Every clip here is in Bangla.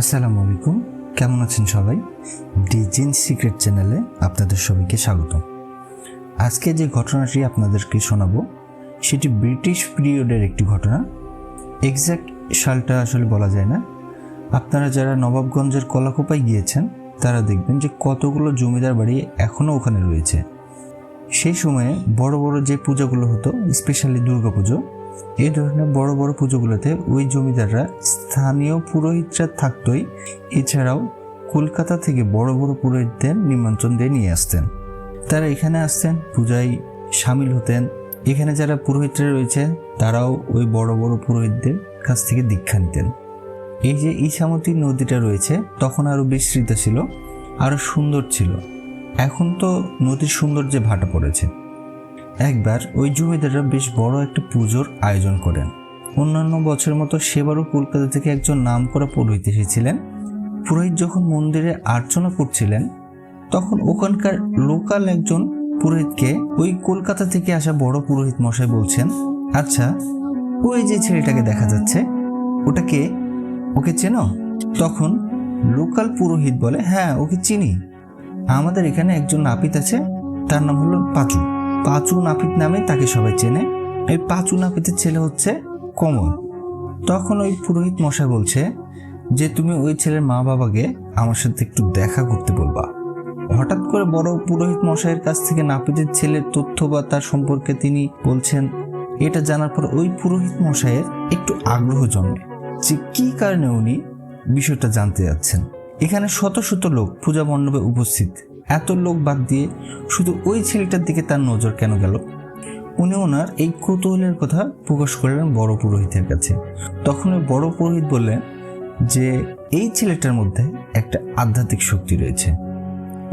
আসসালামু আলাইকুম। কেমন আছেন সবাই? ডিজিন সিক্রেট চ্যানেলে আপনাদের সবাইকে স্বাগত আজকে যে ঘটনাটি আপনাদেরকে শোনাবো, সেটি ব্রিটিশ পিরিয়ডের একটি ঘটনা। এক্স্যাক্ট সালটা আসলে বলা যায় না। আপনারা যারা নবাবগঞ্জের কলাকোপায় গিয়েছেন, তারা দেখবেন যে কতগুলো জমিদার বাড়ি এখনও ওখানে রয়েছে। সেই সময়ে বড় বড় যে পূজাগুলো হতো, স্পেশালি দুর্গাপুজো এই ধরনের বড় বড় পুজোগুলোতে ওই জমিদাররা স্থানীয় পুরোহিতরা থাকতোই এছাড়াও কলকাতা থেকে বড় বড় পুরোহিতদের নিমন্ত্রণ দিয়ে নিয়ে আসতেন। তারা এখানে আসতেন, পূজায় সামিল হতেন। এখানে যারা পুরোহিতরা রয়েছে তারাও ওই বড় বড় পুরোহিতদের কাছ থেকে দীক্ষা নিতেন। এই যে ইসামতি নদীটা রয়েছে, তখন আরও বিস্তৃত ছিল, আরও সুন্দর ছিল। এখন তো নদীর সৌন্দর্যে ভাটা পড়েছে। একবার ওই জমিদাররা বেশ বড় একটা পুজোর আয়োজন করেন। অন্যান্য বছরের মতো সেবারও কলকাতা থেকে একজন নাম করা পুরোহিত এসেছিলেন। পুরোহিত যখন মন্দিরে আর্চনা করছিলেন, তখন ওখানকার লোকাল একজন পুরোহিতকে ওই কলকাতা থেকে আসা বড় পুরোহিত মশাই বলছেন আচ্ছা ওই যে ছেলেটাকে দেখা যাচ্ছে ওটাকে ওকে চেনো? তখন লোকাল পুরোহিত বলে হ্যাঁ ওকে চিনি। আমাদের এখানে একজন নাপিত আছে, তার নাম হলো পাঁচু পাঁচু নাপিত নামে তাকে সবাই চেনে। এই পাঁচু নাপিতের ছেলে হচ্ছে কমল। তখন ওই পুরোহিত মশাই বলছে যে, তুমি ওই ছেলের মা বাবাকে আমার সাথে একটু দেখা করতে বলবা। হঠাৎ করে বড় পুরোহিত মশাইয়ের কাছ থেকে নাপিতের ছেলের তথ্য বা তার সম্পর্কে তিনি বলছেন, এটা জানার পর ওই পুরোহিত মশাইয়ের একটু আগ্রহ জন্মে যে কী কারণে উনি বিষয়টা জানতে যাচ্ছেন। এখানে শত শত লোক পূজা মণ্ডপে উপস্থিত। এত লোক বাদ দিয়ে শুধু ওই ছেলেটার দিকে তার নজর কেন গেল? উনি ওনার এই কৌতূহলের কথা প্রকাশ করলেন বড় পুরোহিতের কাছে। তখন ওই বড় পুরোহিত বললেন যে, এই ছেলেটার মধ্যে একটা আধ্যাত্মিক শক্তি রয়েছে।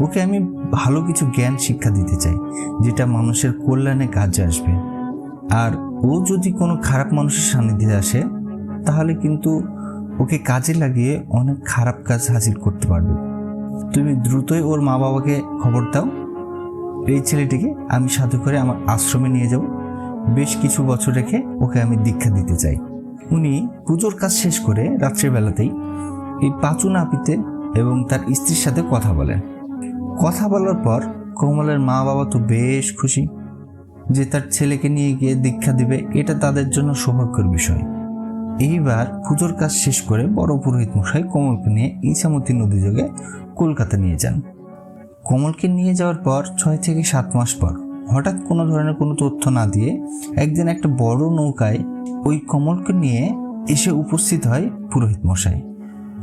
ওকে আমি ভালো কিছু জ্ঞান শিক্ষা দিতে চাই, যেটা মানুষের কল্যাণে কাজে আসবে। আর ও যদি কোনো খারাপ মানুষের সান্নিধ্যে আসে, তাহলে কিন্তু ওকে কাজে লাগিয়ে অনেক খারাপ কাজ হাসিল করতে পারবে। তুমি দ্রুতই ওর মা বাবাকে খবর দাও। এই ছেলেটিকে আমি সাথে করে আমার আশ্রমে নিয়ে যাব। বেশ কিছু বছর রেখে ওকে আমি দীক্ষা দিতে চাই। উনি পুজোর কাজ শেষ করে রাত্রের বেলাতেই এই পাঁচু নাপিতে এবং তার স্ত্রীর সাথে কথা বলেন। কথা বলার পর কোমলের মা বাবা তো বেশ খুশি যে তার ছেলেকে নিয়ে গিয়ে দীক্ষা দিবে, এটা তাদের জন্য সৌভাগ্যের বিষয়। এইবার পুজোর কাজ শেষ করে বড় পুরোহিত মশাই কমলকে নিয়ে ইছামতি নদী যোগে কলকাতা নিয়ে যান। কমলকে নিয়ে যাওয়ার পর ছয় থেকে সাত মাস পর হঠাৎ কোনো ধরনের কোনো তথ্য না দিয়ে একদিন একটা বড় নৌকায় ওই কমলকে নিয়ে এসে উপস্থিত হয় পুরোহিত মশাই।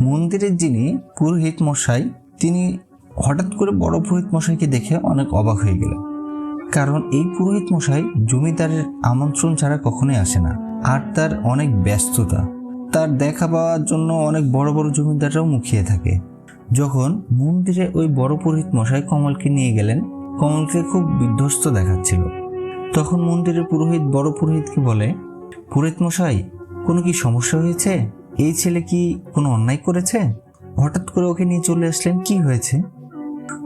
মন্দিরের যিনি পুরোহিত মশাই, তিনি হঠাৎ করে বড় পুরোহিত মশাইকে দেখে অনেক অবাক হয়ে গেলেন। কারণ এই পুরোহিত মশাই জমিদারের আমন্ত্রণ ছাড়া কখনোই আসে না। আর তার অনেক ব্যস্ততা। তার দেখা পাওয়ার জন্য অনেক বড় বড় জমিদাররাও মুখিয়ে থাকে। যখন মন্দিরে ওই বড় পুরোহিত মশাই কমলকে নিয়ে গেলেন, কমলকে খুব বিধ্বস্ত দেখাচ্ছিল। তখন মন্দিরের পুরোহিত বড় পুরোহিতকে বলে, পুরোহিত মশাই, কোনো কি সমস্যা হয়েছে? এই ছেলে কি কোনো অন্যায় করেছে? হঠাৎ করে ওকে নিয়ে চলে আসলেন, কি হয়েছে?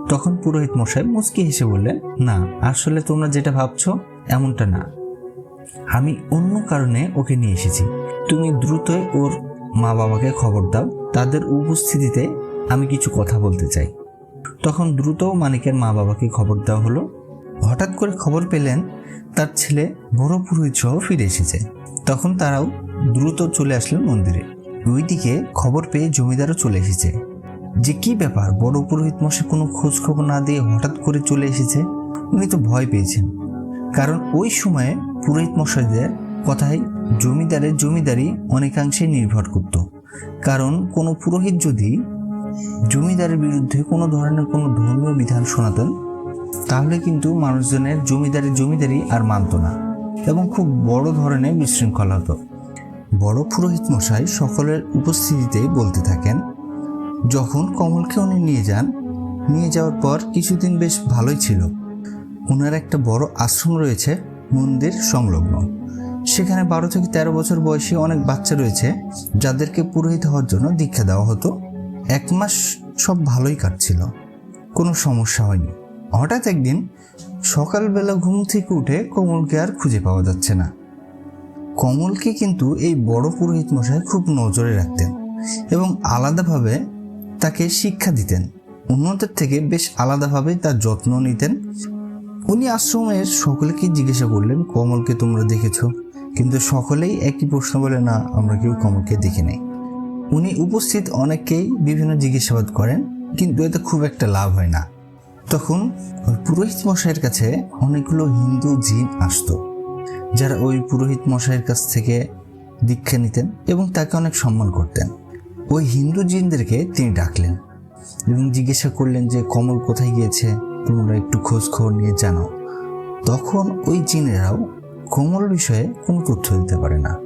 তখন পুরোহিত মশাই মুচকি হেসে বললেন, না, আসলে তোমরা যেটা ভাবছ, এমনটা না। আমি অন্য কারণে ওকে নিয়ে এসেছি। তুমি দ্রুতই ওর মা বাবাকে খবর দাও। তাদের উপস্থিতিতে আমি কিছু কথা বলতে চাই। তখন দ্রুত মানিকের মা বাবাকে খবর দেওয়া হলো। হঠাৎ করে খবর পেলেন তার ছেলে বড় পুরোহিত সহ ফিরে এসেছে। তখন তারাও দ্রুত চলে আসলেন মন্দিরে। ওইদিকে খবর পেয়ে জমিদারও চলে এসেছে। যে কি ব্যাপার? বড় পুরোহিত মশাই কোনো খোঁজ খবর না দিয়ে হঠাৎ করে চলে এসেছে? উনি তো ভয় পেয়েছেন। কারণ ওই সময়ে পুরোহিত মশাইদের কথায় জমিদারের জমিদারি অনেকাংশে নির্ভর করত কারণ কোনো পুরোহিত যদি জমিদারের বিরুদ্ধে কোনো ধরনের কোনো ধর্মীয় বিধান শোনাতেন তাহলে কিন্তু মানুষজনের জমিদারের জমিদারি আর মানত না এবং খুব বড় ধরনের বিশৃঙ্খলা হতো। বড় পুরোহিত মশাই সকলের উপস্থিতিতে বলতে থাকেন, যখন কমলকে উনি নিয়ে যান, নিয়ে যাওয়ার পর কিছুদিন বেশ ভালোই ছিল। ওনার একটা বড় আশ্রম রয়েছে মন্দির সংলগ্ন। সেখানে বারো থেকে তেরো বছর বয়সী অনেক বাচ্চা রয়েছে, যাদেরকে পুরোহিত হওয়ার জন্য দীক্ষা দেওয়া হতো। এক মাস সব ভালোই কাটছিল, কোনো সমস্যা হয়নি। হঠাৎ একদিন সকালবেলা ঘুম থেকে উঠে কমলকে আর খুঁজে পাওয়া যাচ্ছে না। কমলকে কিন্তু এই বড় পুরোহিত মশাই খুব নজরে রাখতেন এবং আলাদাভাবে তাকে শিক্ষা দিতেন। অন্যদের থেকে বেশ আলাদাভাবে তার যত্ন নিতেন উনি আশ্রমের সকলকেই জিজ্ঞাসা করলেন, কমলকে তোমরা দেখেছ? কিন্তু সকলেই একই প্রশ্ন বলে, না, আমরা কেউ কমলকে দেখি নাই। উনি উপস্থিত অনেককেই বিভিন্ন জিজ্ঞাসাবাদ করেন, কিন্তু এতে খুব একটা লাভ হয় না। তখন পুরোহিত মশাইয়ের কাছে অনেকগুলো হিন্দু জিন আসতো, যারা ওই পুরোহিত মশাইয়ের কাছ থেকে দীক্ষা নিতেন এবং তাকে অনেক সম্মান করতেন। ওই হিন্দু জিনদেরকে তিনি ডাকলেন এবং জিজ্ঞাসা করলেন যে, কমল কোথায় গিয়েছে? তোমরা একটু খোঁজ খবর নিয়ে জানাও তখন ওই জিনেরাও কোমল বিষয়ে কোনো তথ্য দিতে পারে না।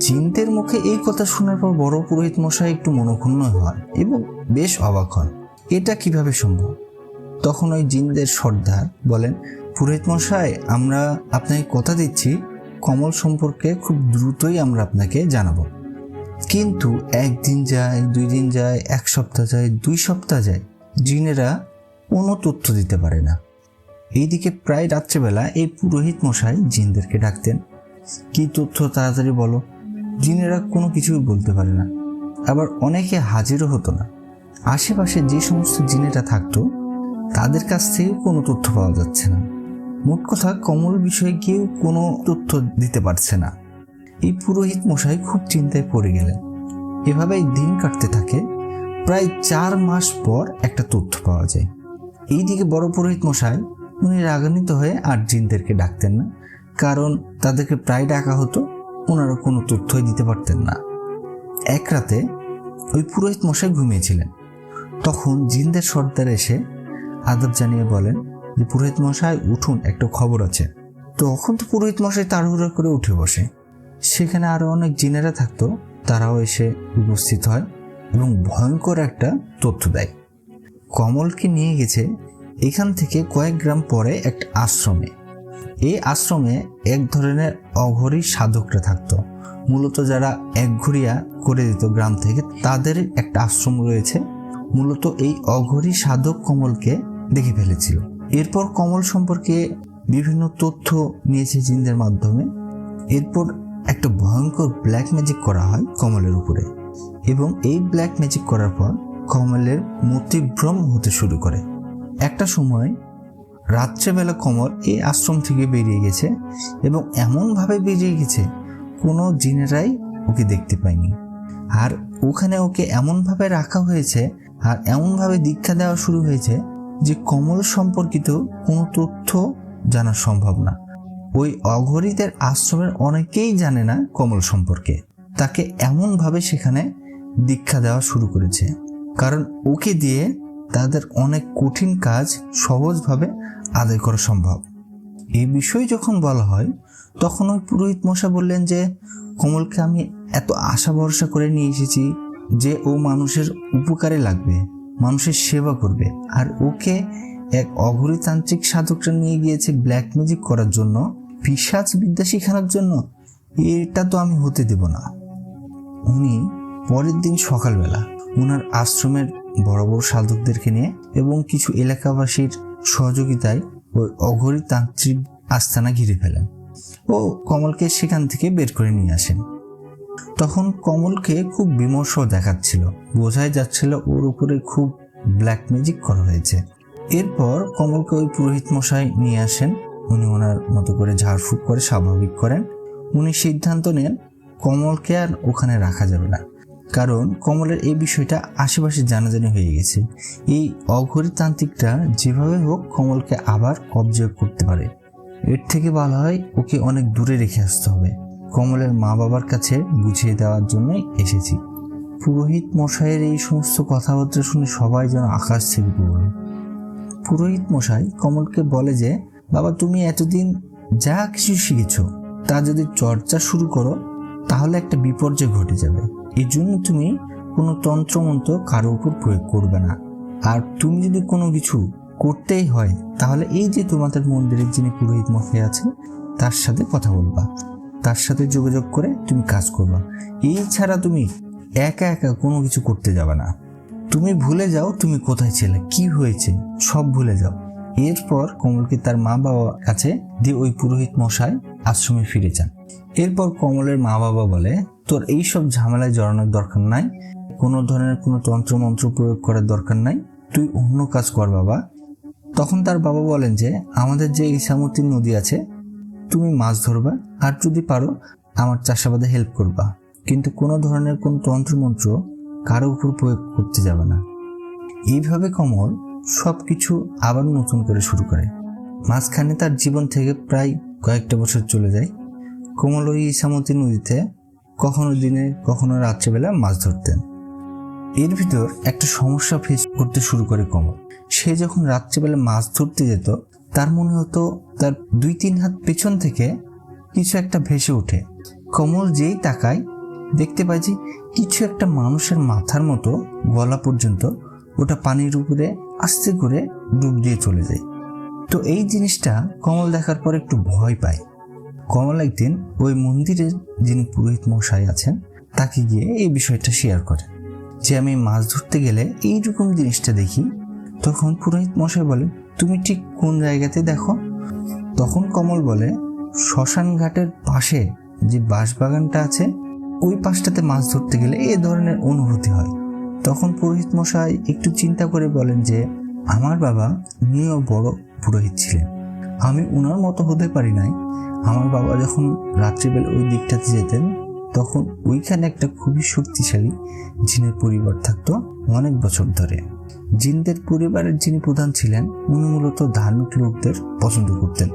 জিনদের মুখে এই কথা শোনার পর বড় পুরোহিত মশাই একটু মনক্ষুণ্ণ হয় এবং বেশ অবাক হন। এটা কীভাবে সম্ভব? তখন ওই জিনদের সর্দার বলেন, পুরোহিত মশাই, আমরা আপনাকে কথা দিচ্ছি। কমল সম্পর্কে খুব দ্রুতই আমরা আপনাকে জানাব। কিন্তু একদিন যায়, দুই দিন যায়, এক সপ্তাহ যায়, দুই সপ্তাহ যায়। জিনেরা কোনো তথ্য দিতে পারে না। এইদিকে প্রায় রাত্রেবেলা এই পুরোহিত মশাই জিনদেরকে ডাকতেন। কি তথ্য তাড়াতাড়ি বলো? জিনেরা কোনো কিছুই বলতে পারে না। আবার অনেকে হাজিরও হতো না। আশেপাশে যে সমস্ত জিনেরা থাকতো, তাদের কাছ থেকে কোনো তথ্য পাওয়া যাচ্ছে না। মোট কথা, কমল বিষয়ে কেউ কোনো তথ্য দিতে পারছে না। এই পুরোহিত মশাই খুব চিন্তায় পড়ে গেলেন। এভাবেই দিন কাটতে থাকে। প্রায় চার মাস পর একটা তথ্য পাওয়া যায়। এইদিকে বড় পুরোহিত মশাই, উনি রাগান্বিত হয়ে আর জিনদেরকে ডাকতেন না, কারণ তাদেরকে প্রায় ডাকা হতো, ওনারা কোনো তথ্যই দিতে পারতেন না। এক রাতে ওই পুরোহিত মশাই ঘুমিয়েছিলেন। তখন জিনদের সর্দার এসে আদব জানিয়ে বলেন যে, পুরোহিত মশাই, উঠুন, একটা খবর আছে। তখন তো পুরোহিত মশাই তাড়াহুড়ো করে উঠে বসে। সেখানে আরও অনেক জিনেরা থাকতো, তারাও এসে উপস্থিত হয় এবং ভয়ঙ্কর একটা তথ্য দেয়। কমলকে নিয়ে গেছে এখান থেকে কয়েক গ্রাম পরে একটা আশ্রমে। এই আশ্রমে এক ধরনের অঘরী সাধকরা থাকতো। মূলত যারা একঘরিয়া করে দিত গ্রাম থেকে, তাদের একটা আশ্রম রয়েছে। মূলত এই অঘরী সাধক কমলকে দেখে ফেলেছিল। এরপর কমল সম্পর্কে বিভিন্ন তথ্য নিয়েছে জিনদের মাধ্যমে। এরপর একটা ভয়ঙ্কর ব্ল্যাক ম্যাজিক করা হয় কমলের উপরে। এবং এই ব্ল্যাক ম্যাজিক করার পর কমলের মতিভ্রম হতে শুরু করে। একটা সময় রাত্রেবেলা কমল এই আশ্রম থেকে বেরিয়ে গেছে এবং এমনভাবে বেরিয়ে গেছে, কোনো জিনেরাই ওকে দেখতে পায়নি। আর ওখানে ওকে এমনভাবে রাখা হয়েছে আর এমনভাবে দীক্ষা দেওয়া শুরু হয়েছে যে কমল সম্পর্কিত কোনো তথ্য জানা সম্ভব না। ওই অঘরীদের আশ্রমের অনেকেই জানে না কমল সম্পর্কে। তাকে এমনভাবে সেখানে দীক্ষা দেওয়া শুরু করেছে। কারণ ওকে দিয়ে তাদের অনেক কঠিন কাজ সহজভাবে আদায় করা সম্ভব। এই বিষয়ে যখন বলা হয়, তখন ওই পুরোহিত মশা বললেন যে, কমলকে আমি এত আশা ভরসা করে নিয়ে এসেছি যে ও মানুষের উপকারে লাগবে, মানুষের সেবা করবে। আর ওকে এক অঘরিতান্ত্রিক সাধকরা নিয়ে গিয়েছে ব্ল্যাক ম্যাজিক করার জন্য পিসাচ বিদ্যা শেখানোর জন্য। এটা তো আমি হতে দেব না। উনি পরের দিন সকালবেলা ওনার আশ্রমের বড় বড় সাধকদেরকে নিয়ে এবং কিছু এলাকাবাসীর সহযোগিতায় ওই অঘরী তান্ত্রিক আস্তানা ঘিরে ফেলেন ও কমলকে সেখান থেকে বের করে নিয়ে আসেন। তখন কমলকে খুব বিমর্ষ দেখাচ্ছিল। বোঝাই যাচ্ছিল ওর উপরে খুব ব্ল্যাক ম্যাজিক করা হয়েছে। এরপর কমলকে ওই পুরোহিত মশাই নিয়ে আসেন। উনি ওনার মতো করে ঝাড়ফুঁক করে স্বাভাবিক করেন। উনি সিদ্ধান্ত নেন, কমলকে আর ওখানে রাখা যাবে না। কারণ কমলের এই বিষয়টা আশেপাশে জানাজানি হয়ে গেছে। এই অঘরিতান্ত্রিকটা যেভাবে হোক কমলকে আবার কবজা করতে পারে। এর থেকে ভালো হয় ওকে অনেক দূরে রেখে আসতে হবে। কমলের মা বাবার কাছে বুঝিয়ে দেওয়ার জন্যই এসেছি। পুরোহিত মশাইয়ের এই সমস্ত কথাবার্তা শুনে সবাই যেন আকাশ থেকে পড়ল। পুরোহিত মশাই কমলকে বলে যে, বাবা, তুমি এতদিন যা কিছু শিখেছ, তা যদি চর্চা শুরু করো, তাহলে একটা বিপর্যয় ঘটে যাবে। এই জন্য তুমি কোনো তন্ত্রমন্ত্র কারও উপর প্রয়োগ করবে না। আর তুমি যদি কোনো কিছু করতেই হয়, তাহলে এই যে তোমাদের মন্দিরের যিনি পুরোহিত মশাই আছে, তার সাথে কথা বলবা। তার সাথে যোগাযোগ করে তুমি কাজ করবা। এই ছাড়া তুমি একা একা কোনো কিছু করতে যাবে না। তুমি ভুলে যাও তুমি কোথায় ছিলে, কি হয়েছে, সব ভুলে যাও। এরপর কমলকে তার মা বাবার কাছে দিয়ে ওই পুরোহিত মশাই আশ্রমে ফিরে যান। এরপর কমলের মা বাবা বলে তোর এইসব ঝামেলায় জড়ানোর দরকার নাই। কোনো ধরনের কোনো তন্ত্রমন্ত্র প্রয়োগ করার দরকার নাই। তুই অন্য কাজ কর বাবা। তখন তার বাবা বলেন যে, আমাদের যে ইসামতি নদী আছে, তুমি মাছ ধরবা আর যদি পারো, আমার চাষাবাদে হেল্প করবা। কিন্তু কোনো ধরনের কোনো তন্ত্রমন্ত্র কারও উপর প্রয়োগ করতে যাবে না। এইভাবে কমল সব কিছু আবার নতুন করে শুরু করে। মাঝখানে তার জীবন থেকে প্রায় কয়েকটা বছর চলে যায়। কমল ওই ইসামতি নদীতে কখনো দিনে, কখনো রাত্রেবেলা মাছ ধরতেন। এর ভিতর একটা সমস্যা ফেস করতে শুরু করে কমল। সে যখন রাত্রেবেলা মাছ ধরতে যেত, তার মনে হতো তার দুই তিন হাত পেছন থেকে কিছু একটা ভেসে ওঠে। কমল যেই তাকায়, দেখতে পায় যে কিছু একটা মানুষের মাথার মতো গলা পর্যন্ত ওটা পানির উপরে আস্তে করে ডুব দিয়ে চলে যায়। তো এই জিনিসটা কমল দেখার পর একটু ভয় পায়। কমল একদিন ওই মন্দিরের যিনি পুরোহিত মশাই আছেন, তাকে গিয়ে এই বিষয়টা শেয়ার করে যে আমি মাছ ধরতে গেলে এইরকম জিনিসটা দেখি, তখন পুরোহিত মশাই বলে, তুমি ঠিক কোন জায়গাতে দেখো? তখন কমল বলে, শ্মশান ঘাটের পাশে যে বাঁশবাগানটা আছে, ওই পাশটাতে মাছ ধরতে গেলে এ ধরনের অনুভূতি হয়। তখন পুরোহিত মশাই একটু চিন্তা করে বলেন যে, আমার বাবা উনিও বড় পুরোহিত ছিলেন। আমি ওনার মতো হতে পারি নাই। আমার বাবা যখন রাত্রিবেলা ওই দিকটাতে যেতেন, তখন ওইখানে একটা খুবই শক্তিশালী জিনের পরিবার থাকতো অনেক বছর ধরে। জিনদের পরিবারের যিনি প্রধান ছিলেন, উনি মূলত ধার্মিক লোকদের পছন্দ করতেন।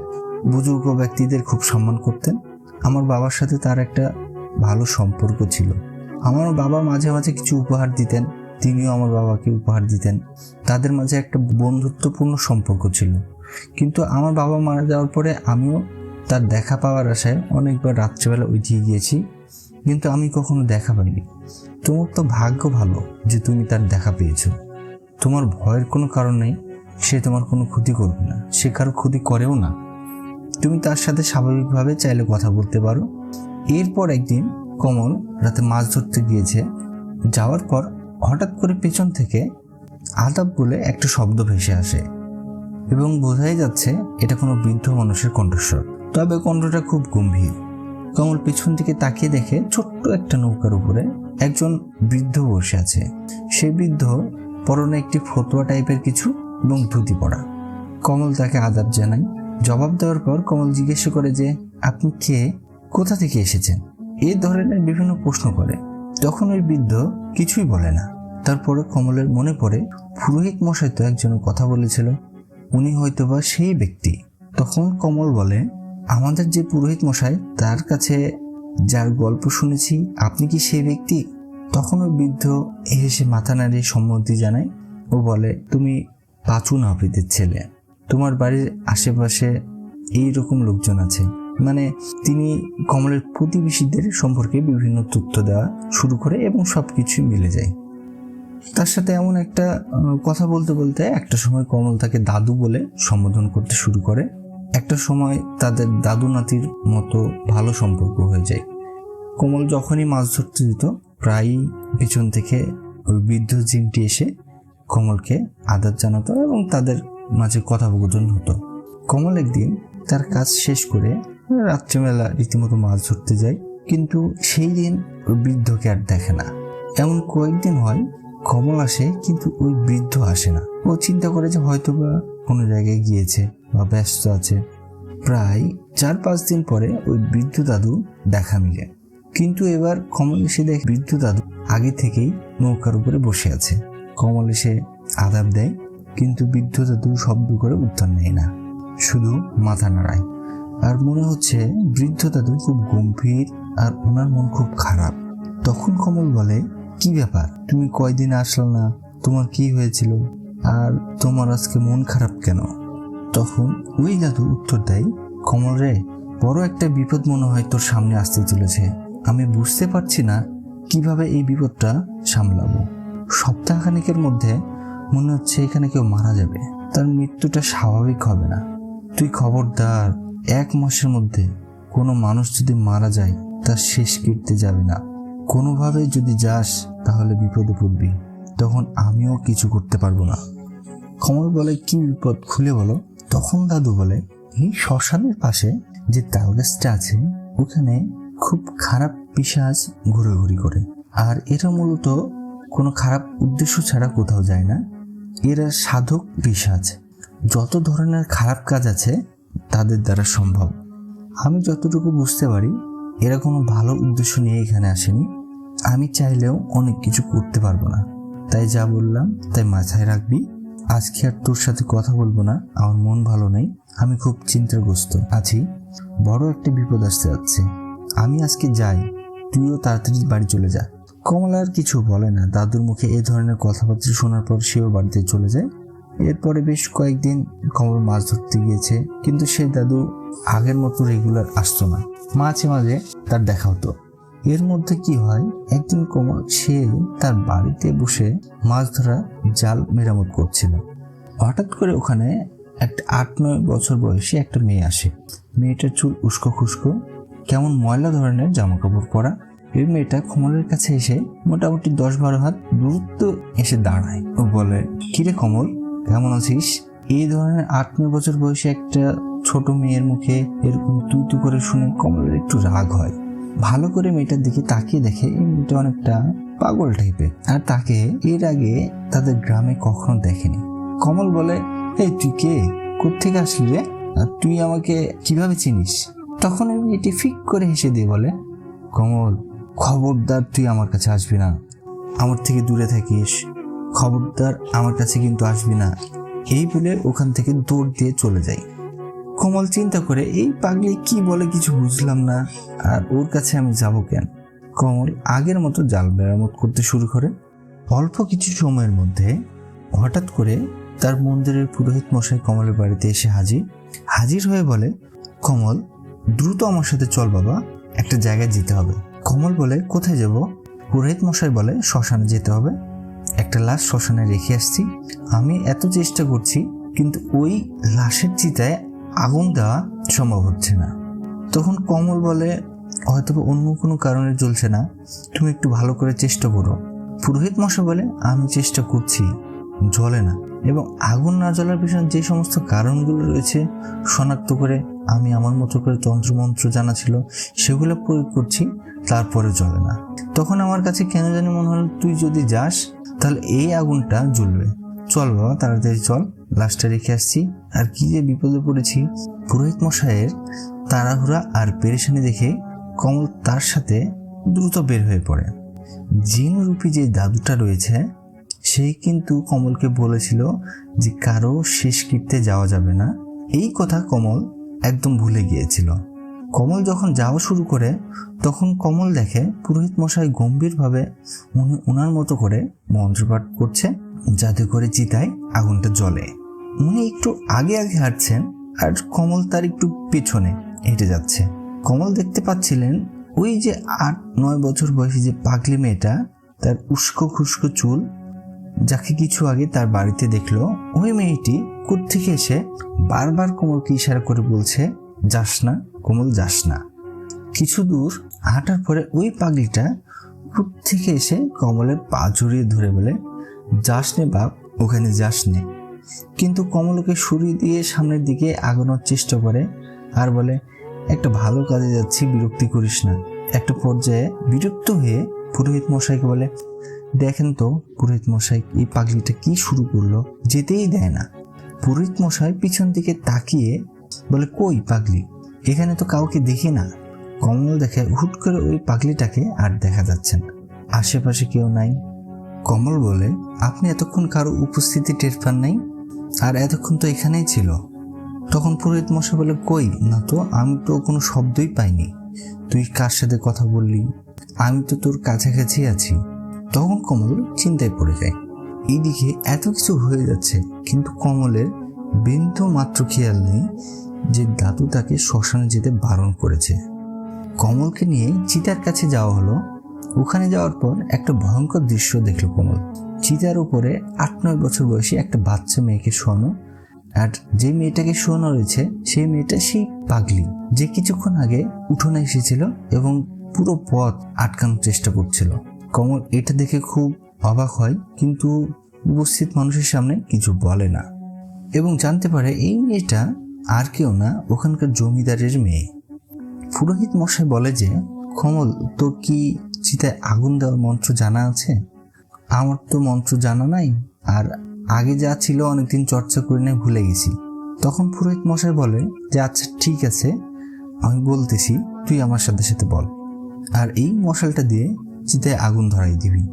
বুজুর্গ ব্যক্তিদের খুব সম্মান করতেন। আমার বাবার সাথে তার একটা ভালো সম্পর্ক ছিল। আমার বাবা মাঝে মাঝে কিছু উপহার দিতেন, তিনিও আমার বাবাকে উপহার দিতেন। তাদের মাঝে একটা বন্ধুত্বপূর্ণ সম্পর্ক ছিল। কিন্তু আমার বাবা মারা যাওয়ার পরে আমিও তার দেখা পাওয়ার আশায় অনেকবার রাত্রেবেলা উঠিয়ে গিয়েছি, কিন্তু আমি কখনো দেখা পাইনি। তোমার তো ভাগ্য ভালো যে তুমি তার দেখা পেয়েছ। তোমার ভয়ের কোনো কারণ নেই, সে তোমার কোনো ক্ষতি করবে না, সে কারও ক্ষতি করেও না। তুমি তার সাথে স্বাভাবিকভাবে চাইলে কথা বলতে পারো। এরপর একদিন কমল রাতে মাছ ধরতে গিয়েছে। যাওয়ার পর হঠাৎ করে পেছন থেকে আদাব বলে একটা শব্দ ভেসে আসে। এবং বোঝাই যাচ্ছে এটা কোনো বৃদ্ধ মানুষের কণ্ঠস্বর। তবে কণ্ঠটা খুব গম্ভীর। কমল পেছন দিকে তাকিয়ে দেখে ছোট্ট একটা নৌকার উপরে একজন বৃদ্ধ বসে আছে। সেই বৃদ্ধ পরনে একটি ফতুয়া টাইপের কিছু এবং ধুতি পড়া কমল তাকে আদাব জানায়। জবাব দেওয়ার পর কমল জিজ্ঞেস করে যে, আপনি কে? কোথা থেকে এসেছেন? এই ধরনের বিভিন্ন প্রশ্ন করে। তখন ওই বৃদ্ধ কিছুই বলে না। তারপরে কমলের মনে পড়ে, পুরোহিত মশাই তো একজন কথা বলেছিল। উনি হয়তোবা সেই ব্যক্তি। তখন কমল বলে, আমাদের যে পুরোহিত মশাই, তার কাছে যার গল্প শুনেছি, আপনি কি সেই ব্যক্তি? তখন ওই বৃদ্ধ হেসে মাথা নাড়িয়ে সম্মতি জানায়। ও বলে, তুমি পাচু নাপিতের ছেলে। তোমার বাড়ির আশেপাশে এই রকম লোকজন আছে। মানে তিনি কমলের প্রতিবেশীদের সম্পর্কে বিভিন্ন তথ্য দেওয়া শুরু করে এবং সব কিছুই মিলে যায়। তার সাথে এমন একটা কথা বলতে বলতে একটা সময় কমল তাকে দাদু বলে সম্বোধন করতে শুরু করে। একটা সময় তাদের দাদু নাতির মতো ভালো সম্পর্ক হয়ে যায়। কমল যখনই মাছ ধরতে যেত, প্রায়ই পিছন থেকে ওই বৃদ্ধ জিনটি এসে কমলকে আদার জানাতো এবং তাদের মাঝে কথোপকথন হতো। কমল একদিন তার কাজ শেষ করে রাত্রিবেলা রীতিমতো মাছ ধরতে যায়, কিন্তু সেই দিন ওই বৃদ্ধকে আর দেখে না। এমন কয়েকদিন হয় কমল আসে, কিন্তু ওই বৃদ্ধ আসে না। ও চিন্তা করে যে হয়তো বা কোনো জায়গায় গিয়েছে বা ব্যস্ত আছে। প্রায় চার পাঁচ দিন পরে ওই বৃদ্ধ দাদু দেখা মিলে। কিন্তু এবার কমল এসে দেখে বৃদ্ধ দাদু আগে থেকেই নৌকার উপরে বসে আছে। কমল এসে আদাব দেয়, কিন্তু বৃদ্ধ দাদু শব্দ করে উত্তর নেয় না। শুধু মাথা নাড়ায়। আর মনে হচ্ছে বৃদ্ধ দাদু খুব গম্ভীর আর ওনার মন খুব খারাপ। তখন কমল বলে কি ব্যাপার? তুমি কয়দিন আসলো না? তোমার কি হয়েছিল? আর তোমার আজকে মন খারাপ কেন? তখন ওই দাদু উত্তর দেয়, কমল রে, বড় একটা বিপদ মনে হয় তোর সামনে আসতে চলেছে। আমি বুঝতে পারছি না কীভাবে এই বিপদটা সামলাবো। সপ্তাহখানেকের মধ্যে মনে হচ্ছে এখানে কেউ মারা যাবে। তার মৃত্যুটা স্বাভাবিক হবে না। তুই খবরদার, এক মাসের মধ্যে কোনো মানুষ যদি মারা যায়, তার শেষ কীর্তে যাবে না। কোনোভাবে যদি যাস, তাহলে বিপদে পড়বি। তখন আমিও কিছু করতে পারব না। কমল বলে, কি বিপদ? খুলে বলো। তখন দাদু বলে, এই শ্মশানের পাশে যে তাল গাছটা আছে, ওখানে খুব খারাপ পিসাজ ঘুরোঘুরি করে। আর এটা মূলত কোনো খারাপ উদ্দেশ্য ছাড়া কোথাও যায় না। এরা সাধক পিসাজ। যত ধরনের খারাপ কাজ আছে, তাদের দ্বারা সম্ভব। আমি যতটুকু বুঝতে পারি এরা কোনো ভালো উদ্দেশ্য নিয়ে এখানে আসেনি। আমি চাইলেও অনেক কিছু করতে পারব না। তাই যা বললাম, তাই মাথায় রাখবি। আজকে আর তোর সাথে কথা বলব না। আমার মন ভালো নেই। আমি খুব চিন্তাগ্রস্ত। আছি। বড় একটা বিপদ আসতে যাচ্ছে। আমি আজকে যাই। তুইও তাড়াতাড়ি বাড়ি চলে যা। কমলা আর কিছু বলে না। দাদুর মুখে এ ধরনের কথাবার্তা শোনার পর সেও বাড়িতে চলে যায়। এরপরে বেশ কয়েকদিন কমল মাছ ধরতে গিয়েছে। কিন্তু সেই দাদু আগের মতো রেগুলার আসতো না। মাঝে মাঝে তার দেখা হতো। এর মধ্যে কি হয়, একদিন কমল সে তার বাড়িতে বসে মাছ ধরা জাল মেরামত করছিল। হঠাৎ করে ওখানে একটা আট নয় বছর বয়সী একটা মেয়ে আসে। মেয়েটার চুল উস্কো খুস্কো, কেমন ময়লা ধরনের জামা কাপড় পরা। এই মেয়েটা কমলের কাছে এসে মোটামুটি দশ বারো হাত দূরত্ব এসে দাঁড়ায়। ও বলে, কিরে কমল, কেমন আছিস? এই ধরনের আট নয় বছর বয়সী একটা ছোট মেয়ের মুখে এরকম তুই তু করে শুনে কমলের একটু রাগ হয়। ভালো করে মেয়েটার দিকে তাকিয়ে দেখে এই মেয়েটা অনেকটা পাগল টাইপের। আর তাকে এর আগে তাদের গ্রামে কখনো দেখেনি। কমল বলে, এই, তুই কে? কোথেকে আসলি রে? আর তুই আমাকে কীভাবে চিনিস? তখন ওই মেয়েটি ফিক করে হেসে দিয়ে বলে, কমল, খবরদার তুই আমার কাছে আসবি না। আমার থেকে দূরে থাকিস। খবরদার আমার কাছে কিন্তু আসবি না। এই বলে ওখান থেকে দৌড় দিয়ে চলে যায়। কমল চিন্তা করে, এই পাগলি কি বলে কিছু বুঝলাম না। আর ওর কাছে আমি যাব কেন? কমল আগের মতো জাল মেরামত করতে শুরু করে। অল্প কিছু সময়ের মধ্যে হঠাৎ করে তার মন্দিরের পুরোহিত মশাই কমলের বাড়িতে এসে হাজির। হাজির হয়ে বলে, কমল, দ্রুত আমার সাথে চল বাবা, একটা জায়গায় যেতে হবে। কমল বলে, কোথায় যাব? পুরোহিত মশাই বলে, শ্মশানে যেতে হবে। একটা লাশ শ্মশানে রেখে আসছি। আমি এত চেষ্টা করছি, কিন্তু ওই লাশের চিতায় আগুন দেওয়া সম্ভব হচ্ছে না। তখন কমল বলে হয়তো অন্য কোনো কারণে জ্বলছে না। তুমি একটু ভালো করে চেষ্টা করো। পুরোহিত মশাই বলে, আমি চেষ্টা করছি, জ্বলে না। এবং আগুন না জ্বলার পিছনে যে সমস্ত কারণগুলো রয়েছে, শনাক্ত করে আমি আমার মতো করে তন্ত্রমন্ত্র জানা ছিল, সেগুলো প্রয়োগ করছি, তারপরে জ্বলে না। তখন আমার কাছে কেন জানি মনে হলো, তুই যদি যাস, তাহলে এই আগুনটা জ্বলবে। চল বাবা তাড়াতাড়ি চল লাশটা রেখে আসছি। আর কি যে বিপদে পড়েছি, পুরোহিত মশাইয়ের তাড়াহুড়া আর পেরেশানি দেখে কমল তার সাথে দ্রুত বের হয়ে পড়ে। জিন রূপী যে দাদুটা রয়েছে, সেই কিন্তু কমলকে বলেছিল যে কারও শেষকৃত্যে যাওয়া যাবে না। এই কথা কমল একদম ভুলে গিয়েছিল। কমল যখন যাওয়া শুরু করে, তখন কমল দেখে পুরোহিত মশাই গম্ভীরভাবে উনি ওনার মতো করে মন্ত্রপাঠ করছে। যাতে করে চিতায় আগুনটা জ্বলে। উনি একটু আগে আগে হাঁটছেন আর কমল তার একটু পেছনে হেঁটে যাচ্ছে। কমল দেখতে পাচ্ছিলেন ওই যে আট, নয় বছর বয়সী যে পাগলি মেয়েটা, তার উস্কো খুস্কো চুল, যাকে কিছু আগে তার বাড়িতে দেখল। ওই মেয়েটি থেকে এসে বারবার কমলকে ইশারা করে বলছে, যাস না, কোমল, যাস না। কিছু দূর হাঁটার পরে ওই পাগলিটা থেকে এসে কমলের পা জড়িয়ে ধরে বলে যাস নে বাপ ওখানে যাস নে কিন্তু কমলকে সরিয়ে দিয়ে সামনের দিকে আগানোর চেষ্টা করে আর বলে, একটা ভালো কাজে যাচ্ছি, বিরক্তি করিস না। একটা পর্যায়ে বিরক্ত হয়ে পুরোহিত মশাইকে বলে, দেখেন তো, পুরোহিত মশাই, এই পাগলিটা কি শুরু করল? যেতেই দেয় না। পুরোহিত মশাই পিছন দিকে তাকিয়ে বলে, কই পাগলি? এখানে তো কাউকে দেখি না। কমল দেখে হুট করে ওই পাগলিটাকে আর দেখা যাচ্ছে না। আশেপাশে কেউ নাই। কমল বলে, আপনি এতক্ষণ কারও উপস্থিতি টের পান নাই? আর এতক্ষণ তো এখানেই ছিল। তখন পুরোহিত মশাই বলে, কই? না তো, আমি তো কোনো শব্দই পাইনি। তুই কার সাথে কথা বললি? আমি তো তোর কাছাকাছি আছি। তখন কমল চিন্তায় পড়ে যায়। এইদিকে এত কিছু হয়ে যাচ্ছে, কিন্তু কমলের বিন্দু মাত্র খেয়াল নেই যে দাদু তাকে শ্মশানে যেতে বারণ করেছে। কমলকে নিয়ে চিতার কাছে যাওয়া হলো। ওখানে যাওয়ার পর একটা ভয়ঙ্কর দৃশ্য দেখল কমল। চিতার উপরে আট, নয় বছর বয়সী একটা বাচ্চা মেয়েকে শোয়ানো। আর যে মেয়েটাকে শোয়ানো রয়েছে, সেই মেয়েটা সেই পাগলি, যে কিছুক্ষণ আগে উঠোনে এসেছিল এবং পুরো পথ আটকানোর চেষ্টা করছিল। কমল এটা দেখে খুব অবাক হয়, কিন্তু উপস্থিত মানুষের সামনে কিছু বলে না। এবং জানতে পারে এই মেয়েটা আর কেউ না, ওখানকার জমিদারের মেয়ে। পুরোহিত মশাই বলে যে, কমল, তোর কি চিতায় আগুন দেওয়ার মন্ত্র জানা আছে? আমার তো মন্ত্র জানা নাই, আর আগে যা ছিল অনেকদিন চর্চা করে নিয়ে ভুলে গেছি। তখন পুরোহিত মশাই বলে, যে আচ্ছা ঠিক আছে, আমি বলতেছি, তুই আমার সাথে সাথে বল। আর এই মশালটা দিয়ে চিতায় আগুন ধরাই দিবি।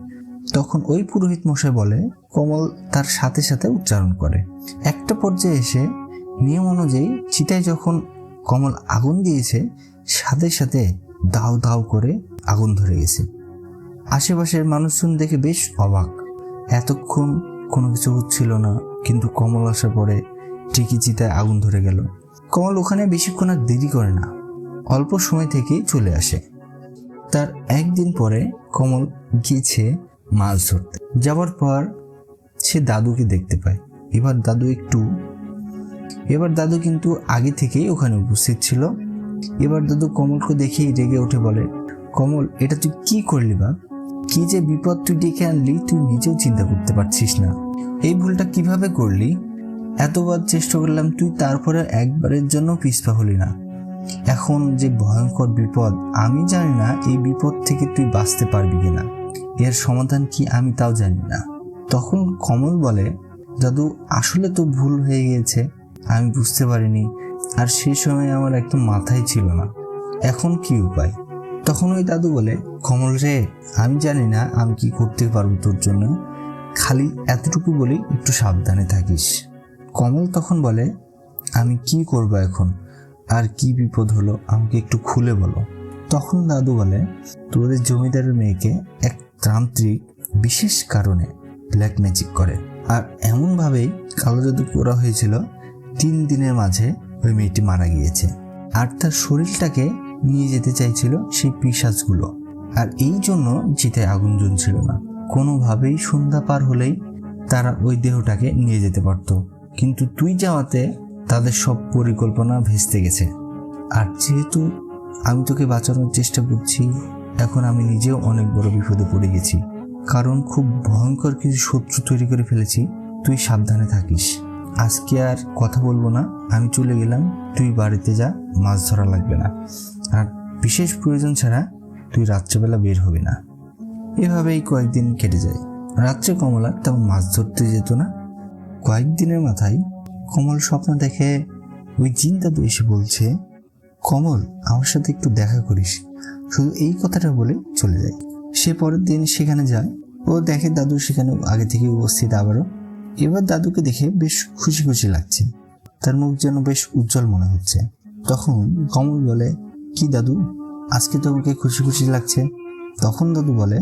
তখন ওই পুরোহিত মশাই বলে, কমল তার সাথে সাথে উচ্চারণ করে। একটা পর্যায়ে এসে নিয়ম অনুযায়ী চিতায় যখন কমল আগুন দিয়েছে, সাথে সাথে দাও দাও করে আগুন ধরে গেছে। আশেপাশের মানুষজন দেখে বেশ অবাক। এতক্ষণ কোনো কিছু হচ্ছিল না, কিন্তু কমল আসার পরে ঠিকই চিতায় আগুন ধরে গেল। কমল ওখানে বেশিক্ষণ আর দেরি করে না, অল্প সময় থেকেই চলে আসে। তার একদিন পরে কমল গিয়েছে মাছ ধরতে। যাওয়ার পর সে দাদুকে দেখতে পায়। এবার দাদু একটু, এবার দাদু কিন্তু আগে থেকেই ওখানে উপস্থিত ছিল। এবার দাদু কমলকে দেখেই রেগে উঠে বলে কমল, এটা তুই কি করলি বা কি যে বিপদ তুই ডেকে আনলি, তুই নিজেও চিন্তা করতে পারছিস না। এই ভুলটা কীভাবে করলি? এতবার চেষ্টা করলাম, তুই তারপরে একবারের জন্য পিছপা হলি না। এখন যে ভয়ঙ্কর বিপদ, আমি জানি না এই বিপদ থেকে তুই বাঁচতে পারবি কিনা। এর সমাধান কি আমি তাও জানি না। তখন কমল বলে, দাদু, আসলে তো ভুল হয়ে গিয়েছে। আমি বুঝতে পারিনি। আর সেই সময় আমার একদম মাথায় ছিল না। এখন কি উপায়? তখন ওই দাদু বলে, কমল রে, আমি জানি না আমি কি করতে পারব তোর জন্য। খালি এতটুকু বলি একটু সাবধানে থাকিস। কমল তখন বলে, আমি কি করব এখন? আর কি বিপদ হলো আমাকে একটু খুলে বলো। তখন দাদু বলে, তোদের জমিদারের মেয়েকে এক তান্ত্রিক বিশেষ কারণে ব্ল্যাক ম্যাজিক করে। আর এমনভাবেই কালো জাদু করা হয়েছিল তিন দিনের মাঝে ওই মেয়েটি মারা গিয়েছে। আর তার শরীরটাকে নিয়ে যেতে চাইছিল সেই পিসাজগুলো আর এই জন্য জিতে আগুন জ্বলছিল না। কোনোভাবেই সন্ধ্যা পার হলেই তারা ওই দেহটাকে নিয়ে যেতে পারত। কিন্তু তুই যাওয়াতে তাদের সব পরিকল্পনা ভেস্তে গেছে। আর যেহেতু আমি তোকে বাঁচানোর চেষ্টা করছি, এখন আমি নিজেও অনেক বড় বিপদে পড়ে গেছি। কারণ খুব ভয়ঙ্কর কিছু শত্রু তৈরি করে ফেলেছি। তুই সাবধানে থাকিস। আজকে আর কথা বলব না। আমি চলে গেলাম। তুই বাড়িতে যা। মাছ ধরা লাগবে না। আর বিশেষ প্রয়োজন ছাড়া তুই রাত্রেবেলা বের হবি না। এভাবেই কয়েকদিন কেটে যায়। রাত্রে কমলা তেমন মাছ ধরতে যেত না। কয়েকদিনের মাথায় কমল স্বপ্ন দেখে ওই জিন এসে বলছে, কমল, আমার সাথে একটু দেখা করিস। শুধু এই কথাটা বলে চলে যায়। সে পরের দিন সেখানে যায়। ও দেখে দাদু সেখানে আগে থেকে উপস্থিত আবারও। এবার দাদুকে দেখে বেশ খুশি খুশি লাগছে। তার মুখ যেন বেশ উজ্জ্বল মনে হচ্ছে। তখন কমল বলে কি দাদু? আজকে তোমাকে খুশি খুশি লাগছে। তখন দাদু বলে,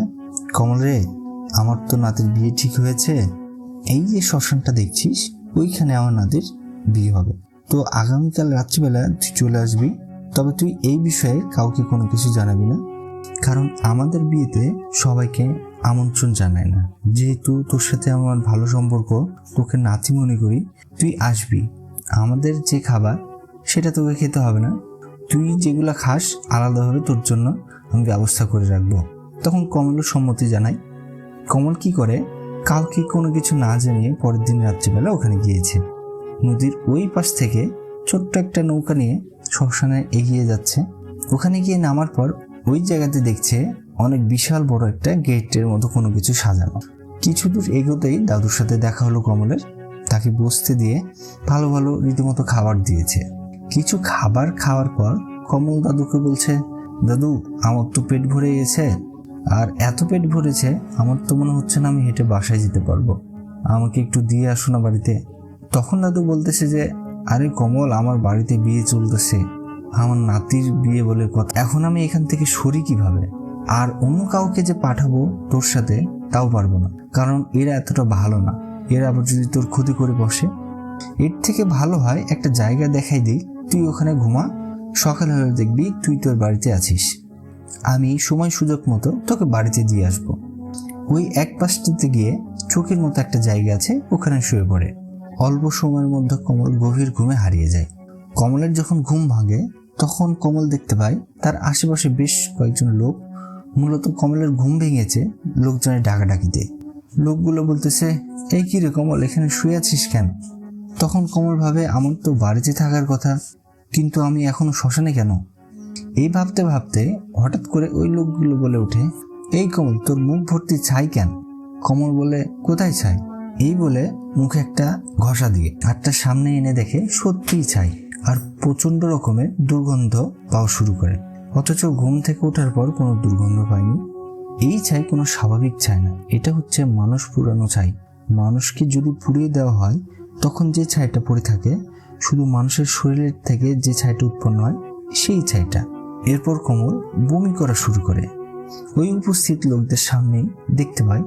কমল রে, আমার তো নাতির বিয়ে ঠিক হয়েছে। এই যে শ্মশানটা দেখছিস, ওইখানে আমার নাতির বিয়ে হবে। তো আগামীকাল রাত্রিবেলা তুই চলে আসবি, তবে তুই এই বিষয়ে কাউকে কোনো কিছু জানাবি না। কারণ আমাদের বিয়েতে সবাইকে আমন্ত্রণ জানায় না। যেহেতু তোর সাথে আমার ভালো সম্পর্ক, তোকে নাতি মনে করি, তুই আসবি। আমাদের যে খাবার, সেটা তোকে খেতে হবে না। তুই যেগুলো খাস আলাদাভাবে তোর জন্য আমি ব্যবস্থা করে রাখব। তখন কমলও সম্মতি জানাই কমল কি করে? কাউকে কোনো কিছু না জানিয়ে পরের দিন রাত্রিবেলা ওখানে গিয়েছে। নদীর ওই পাশ থেকে ছোট্ট একটা নৌকা নিয়ে শ্মশানে এগিয়ে যাচ্ছে। ওখানে গিয়ে নামার পর ওই জায়গাতে দেখছে অনেক বিশাল বড় একটা গেটের মতো কোনো কিছু সাজানো। কিছু দূর এগোতেই দাদুর সাথে দেখা হলো কমলের। তাকে বসতে দিয়ে ভালো ভালো রীতিমতো খাবার দিয়েছে। কিছু খাবার খাওয়ার পর কমল দাদুকে বলছে, দাদু, আমার তো পেট ভরে গেছে। আর এত পেট ভরেছে, আমার তো মনে হচ্ছে না আমি হেঁটে বাসায় যেতে পারব। আমাকে একটু দিয়ে আসো না বাড়িতে। তখন দাদু বলতেছে যে, আরে কমল, আমার বাড়িতে বিয়ে চলতেছে। আমার নাতির বিয়ে বলে কথা। এখন আমি এখান থেকে সরি কীভাবে? আর অন্য কাউকে যে পাঠাবো তোর সাথে, তাও পারব না। কারণ এরা এতটা ভালো না। এরা আবার যদি তোর ক্ষতি করে বসে এর থেকে ভালো হয় একটা জায়গা দেখাই দিই। তুই ওখানে ঘুমা। সকাল হলে দেখবি তুই তোর বাড়িতে আছিস। আমি সময় সুযোগ মতো তোকে বাড়িতে দিয়ে আসব। ওই এক পাশটাতে গিয়ে চোখের মতো একটা জায়গা আছে, ওখানে শুয়ে পড়ে। অল্প সময়ের মধ্যে কমল গভীর ঘুমে হারিয়ে যায়। কমলের যখন ঘুম ভাঙে, তখন কমল দেখতে পায় তার আশেপাশে বেশ কয়েকজন লোক। মূলত কমলের ঘুম ভেঙেছে লোকজনের ডাকাডাকিতে। লোকগুলো বলতেছে, এই কি রে কমল, এখানে শুয়ে আছিস কেন? তখন কমল ভাবে আমার তো বাড়িতে থাকার কথা, কিন্তু আমি এখনও শ্মশানে কেন? এই ভাবতে ভাবতে হঠাৎ করে ওই লোকগুলো বলে ওঠে, এই কমল, তোর মুখ ভর্তি ছাই কেন? কমল বলে, কোথায় ছাই? এই বলে মুখে একটা ঘষা দিয়ে হাতটা সামনে এনে দেখে সত্যিই ছাই, আর প্রচণ্ড রকমের দুর্গন্ধ পাওয়া শুরু করে। অথচ ঘুম থেকে ওঠার পর কোনো দুর্গন্ধ পায়নি এই ছাই কোনো স্বাভাবিক ছাই না, এটা হচ্ছে মানুষ পুরানো ছাই। মানুষকে যদি পুড়িয়ে দেওয়া হয় তখন যে ছাইটা পড়ে থাকে, শুধু মানুষের শরীরের থেকে যে ছাইটা উৎপন্ন হয়, সেই ছাইটা। এরপর কমল বমি করা শুরু করে। ওই উপস্থিত লোকদের সামনেই দেখতে পাই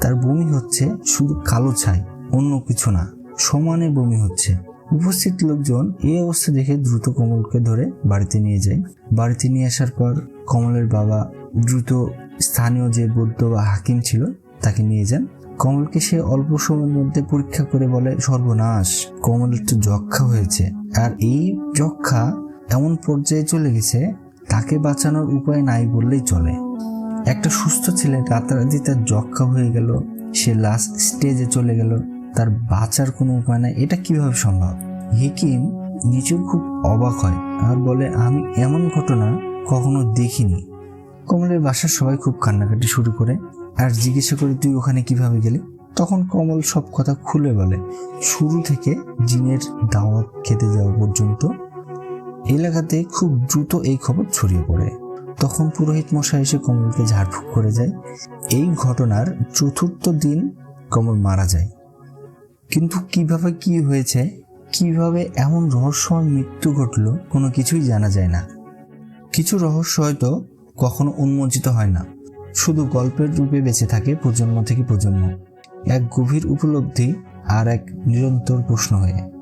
তার বমি হচ্ছে শুধু কালো ছাই, অন্য কিছু না, সমানে বমি হচ্ছে। উপস্থিত লোকজন এই অবস্থা দেখে দ্রুত কমলকে ধরে বাড়িতে নিয়ে যায়। বাড়িতে নিয়ে আসার পর কমলের বাবা দ্রুত স্থানীয় যে বৌদ্ধ বা হাকিম ছিল, তাকে নিয়ে যান। কমলকে সে অল্প সময়ের মধ্যে পরীক্ষা করে বলে, সর্বনাশ কমলের তো যক্ষা হয়েছে। আর এই যক্ষা এমন পর্যায়ে চলে গেছে, তাকে বাঁচানোর উপায় নাই বললেই চলে। একটা সুস্থ ছেলে রাতারাতি তার যক্ষা হয়ে গেল, সে লাস্ট স্টেজে চলে গেল। তার বাঁচার কোনো উপায় নাই। এটা কীভাবে সম্ভব? হেকিম নিজেও খুব অবাক হয় আর বলে, আমি এমন ঘটনা কখনো দেখিনি। কমলের বাসার সবাই খুব কান্নাকাটি শুরু করে। আর জিজ্ঞাসা করি তুই ওখানে কীভাবে গেলি? তখন কমল সব কথা খুলে বলে, শুরু থেকে জিনের দাওয়াত খেতে যাওয়া পর্যন্ত এলাকাতে খুব দ্রুত এই খবর ছড়িয়ে পড়ে। তখন পুরোহিত মশাই এসে কমলকে ঝাড়ফুঁক করে যায়। এই ঘটনার চতুর্থ দিন কমল মারা যায়। কিন্তু কীভাবে কি হয়েছে, কীভাবে এমন রহস্যময় মৃত্যু ঘটলো, কোনো কিছুই জানা যায় না। কিছু রহস্য হয়তো কখনো উন্মোচিত হয় না। শুধু গল্পের রূপে বেঁচে থাকে প্রজন্ম থেকে প্রজন্ম। এক গভীর উপলব্ধি আর এক নিরন্তর প্রশ্ন হয়ে।